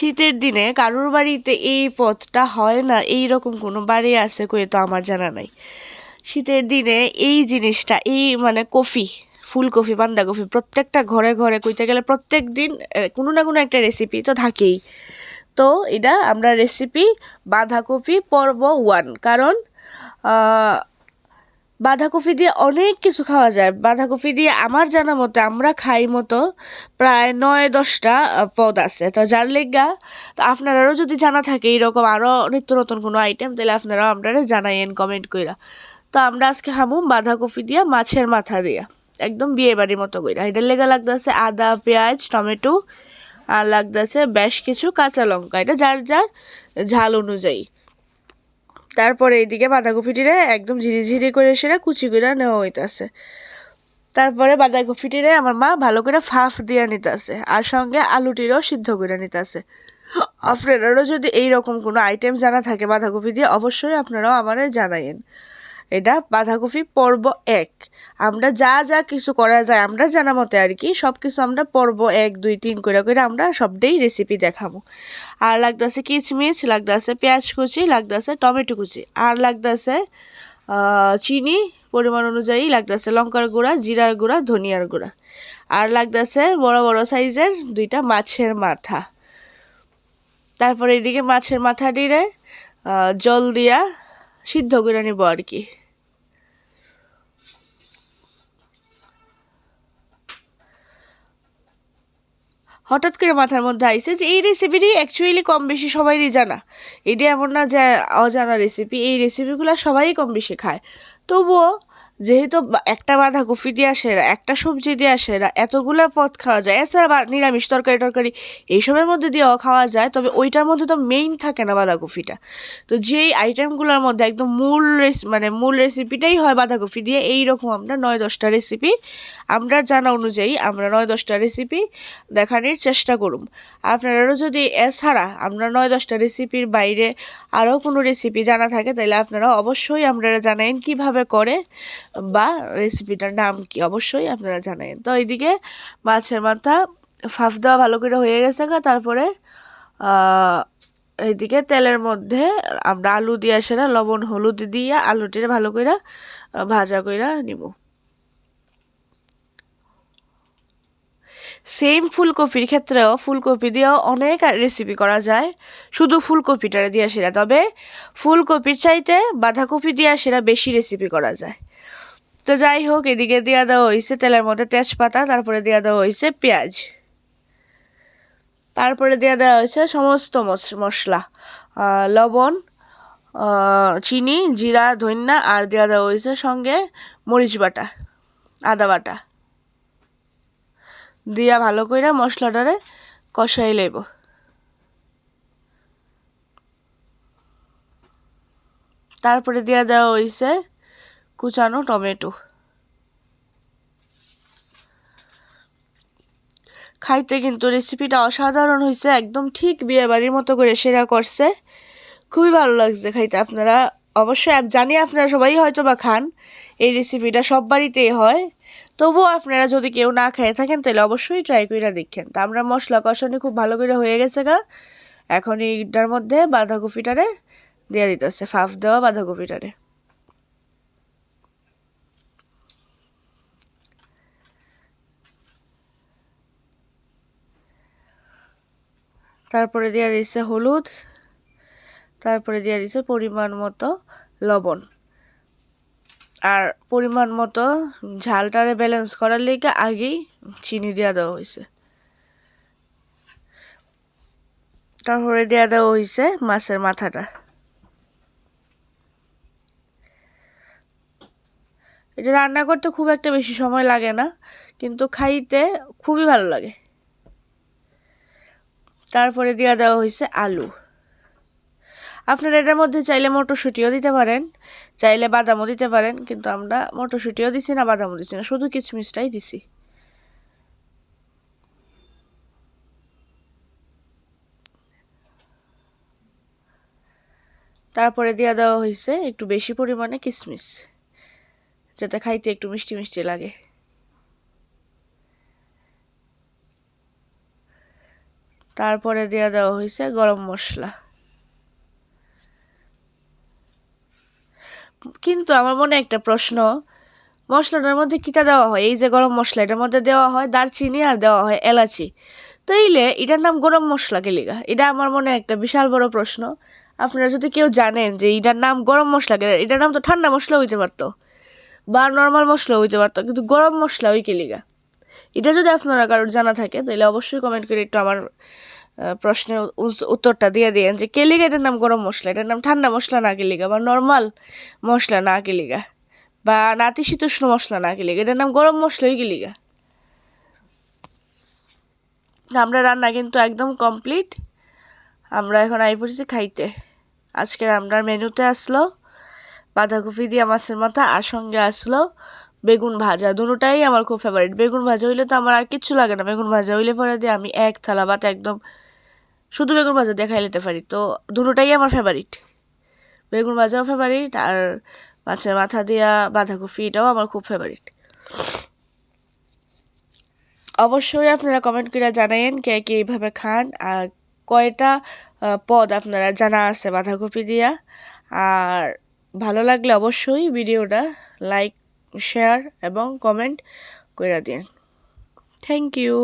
শীতের দিনে কারোর বাড়িতে এই পথটা হয় না এই রকম কোনো বাড়ি আছে কয়ে তো আমার জানা নাই। শীতের দিনে এই জিনিসটা, এই মানে কফি, ফুলকপি বান্ধাকপি প্রত্যেকটা ঘরে ঘরে কইতে গেলে প্রত্যেক দিন কোনো না কোনো একটা রেসিপি তো থাকেই। তো এটা আমরা রেসিপি বাঁধাকপি পর্ব ওয়ান কারণ বাঁধাকপি দিয়ে অনেক কিছু খাওয়া যায়। বাঁধাকপি দিয়ে আমার জানা মতে আমরা খাই মতো প্রায় নয় দশটা পদ আছে। তো যার লেগা, তো আপনারাও যদি জানা থাকে এরকম আরও নিত্য নতুন কোনো আইটেম তাহলে আপনারাও আপনারা জানাইয়েন কমেন্ট কইরা। তো আমরা আজকে খামু বাঁধাকপি দিয়া মাছের মাথা দিয়া। একদম বিয়ে বাড়ির মতো কইরা। এটার লেগা লাগতেছে আদা, পেঁয়াজ, টমেটো, আর লাগতেছে বেশ কিছু কাঁচা লঙ্কা। এটা যার যার ঝাল অনুযায়ী। তারপরে এইদিকে বাঁধাকপিটিরে একদম ঝিরিঝিরি ঝিরি করে সেরে কুচি করে নেওয়া হইতাছে। তারপরে বাঁধাকপিটিরে আমার মা ভালো করে ফাফ দিয়ে নিতেছে আর সঙ্গে আলুটিরও সিদ্ধ করে নিতেছে। আপনারারও যদি এইরকম কোনো আইটেম জানা থাকে বাঁধাকপি দিয়ে, অবশ্যই আপনারাও আমারে জানাইন এটা বাঁধাকপি পর্ব এক। আমরা যা যা কিছু করা যায়, আমরা জানা মতে আর কি সব কিছু আমরা পর্ব এক, দুই, তিন করে করে আমরা সবটাই রেসিপি দেখাবো। আর লাগতেছে কিচমিচ লাগতেছে পেঁয়াজ কুচি, লাগতেছে টমেটো কুচি। আর লাগতেছে চিনি, পরিমাণ অনুযায়ী লাগতেছে লঙ্কার গুঁড়া, জিরার গুঁড়া, ধনিয়ার গুঁড়া। আর লাগতেছে বড় বড় সাইজের দুইটা মাছের মাথা। তারপরে এদিকে মাছের মাথা দিলে জল দিয়া সিদ্ধ করে নিব আর কি। হঠাৎ করে মাথার মধ্যে আইসে যে এই রেসিপিটি অ্যাকচুয়ালি কম বেশি সবাইরই জানা। এটা এমন না যে অজানা রেসিপি এই রেসিপিগুলো সবাই কম বেশি খায়। তবুও যেহেতু একটা বাঁধাকপি দিয়ে সেরা একটা সবজি দিয়ে সেরা এতগুলো পদ খাওয়া যায়। এছাড়া নিরামিষ তরকারি, টরকারি এইসবের মধ্যে দিয়েও খাওয়া যায়, তবে ওইটার মধ্যে তো মেইন থাকে না বাঁধাকপিটা। তো যেই আইটেমগুলোর মধ্যে একদম মূল মানে মূল রেসিপিটাই হয় বাঁধাকপি দিয়ে এই রকম আমরা নয় দশটা রেসিপি আমরা জানা অনুযায়ী আমরা নয় দশটা রেসিপি দেখানোর চেষ্টা করুম। আপনারাও যদি এছাড়া আমরা নয় দশটা রেসিপির বাইরে আরও কোনো রেসিপি জানা থাকে তাহলে আপনারা অবশ্যই আপনারা জানাইন কীভাবে করে। বা রেসিপিটার নাম কি? অবশ্যই আপনারা জানাইন তো এইদিকে মাছের মাথা ফাফ দেওয়া ভালো করে হয়ে গেছে তারপরে এইদিকে তেলের মধ্যে আমরা আলু দিয়ে সেরা লবণ, হলুদ দিয়ে আলুটির ভালো করে ভাজা কইরা নিব। সেম ফুলকপির ক্ষেত্রেও ফুলকপি দিয়েও অনেক রেসিপি করা যায়। শুধু ফুলকপিটা দিয়ে সেরা। তবে ফুলকপির চাইতে বাঁধাকপি দিয়ে সেরা বেশি রেসিপি করা যায়। তো যাই হোক, এদিকে দেওয়া দেওয়া হয়েছে তেলের মধ্যে তেজপাতা, তারপরে দেওয়া দেওয়া হয়েছে পেঁয়াজ। তারপরে দেওয়া দেওয়া হয়েছে সমস্ত মস- মশলা লবণ চিনি, জিরা ধন্যা আর দেওয়া দেওয়া হয়েছে সঙ্গে মরিচ বাটা, আদা বাটা। দিয়া ভালো করে মশলাটারে কষাই লইব। তারপরে দিয়া দেওয়া হয়েছে কুচানো টমেটো। খাইতে কিন্তু রেসিপিটা অসাধারণ হয়েছে একদম ঠিক বিয়ে বাড়ির মতো করে সেরা করছে। খুবই ভালো লাগছে খাইতে, আপনারা অবশ্যই জানি আপনারা সবাই হয়তো বা খান, এই রেসিপিটা সব বাড়িতেই হয়। তবুও আপনারা যদি কেউ না খেয়ে থাকেন, তাহলে অবশ্যই ট্রাই করে দেখেন। তা আমরা মশলা কষানি খুব ভালো করে হয়ে গেছে গা। এখন এইটার মধ্যে বাঁধাকপিটারে দিয়ে দিতেছে, ফাফ দেওয়া বাঁধাকপিটারে। তারপরে দিয়ে দিচ্ছে হলুদ, তারপরে দিয়ে দিচ্ছে পরিমাণ মতো লবণ। আর পরিমাণ মতো ঝালটারে ব্যালেন্স করার লেগে আগেই চিনি দেওয়া দেওয়া হয়েছে তারপরে দেওয়া দেওয়া হয়েছে মাছের মাথাটা। এটা রান্না করতে খুব একটা বেশি সময় লাগে না, কিন্তু খাইতে খুবই ভালো লাগে। তারপরে দিয়ে দেওয়া হয়েছে আলু। আপনারা এটার মধ্যে চাইলে মটরশুঁটিও দিতে পারেন, চাইলে বাদামও দিতে পারেন, কিন্তু আমরা মটরশুঁটিও দিছি না, বাদামও দিছি না, শুধু কিচমিচটাই দিছি। তারপরে দেওয়া দেওয়া হয়েছে একটু বেশি পরিমাণে কিশমিশ যাতে খাইতে একটু মিষ্টি মিষ্টি লাগে। তারপরে দেওয়া দেওয়া হয়েছে গরম মশলা। কিন্তু আমার মনে একটা প্রশ্ন, মশলাটার মধ্যে কিটা দেওয়া হয়? এই যে গরম মশলা, এটার মধ্যে দেওয়া হয় দারচিনি আর দেওয়া হয় এলাচি। তাইলে এটার নাম গরম মশলা কেলিগা এটা আমার মনে একটা বিশাল বড় প্রশ্ন। আপনারা যদি কেউ জানেন যে এটার নাম গরম মশলা কেলে এটার নাম তো ঠান্ডা মশলা হইতে পারতো বা নর্মাল মশলা হইতে পারতো, কিন্তু গরম মশলা ওই কেলিগা এটা যদি আপনারা কারোর জানা থাকে, তাহলে অবশ্যই কমেন্ট করে একটু আমার প্রশ্নের উত্তরটা দিয়ে দিয়েন যে কেলিগা এটার নাম গরম মশলা? এটার নাম ঠান্ডা মশলা না কেলিগা বা নর্মাল মশলা না কেলিগা বা নাতিশীতোষ্ণ মশলা না কেলিগা এটার নাম গরম মশলাই কেলিগা আমরা রান্না কিন্তু একদম কমপ্লিট আমরা এখন আই পড়েছি খাইতে। আজকে আমরা মেনুতে আসলো বাঁধাকপি দিয়ে মাছের মাথা, আর সঙ্গে আসলো বেগুন ভাজা দুটোটাই আমার খুব ফেভারিট বেগুন ভাজা হইলে তো আমার আর কিচ্ছু লাগে না। বেগুন ভাজা হইলে পরে দিয়ে আমি এক থালা ভাত একদম শুধু বেগুন ভাজা দিয়ে খাই নিতে পারি। তো দুটোটাই আমার ফেভারিট বেগুন ভাজাও ফেভারিট আর মাছের মাথা দিয়া বাঁধাকপি, এটাও আমার খুব ফেভারিট অবশ্যই আপনারা কমেন্ট করে জানাইন কে কে এইভাবে খান আর কয়টা পদ আপনারা জানা আছে বাঁধাকপি দিয়া। আর ভালো লাগলে অবশ্যই ভিডিওটা লাইক শেয়ার এবং কমেন্ট করে দিন। Thank you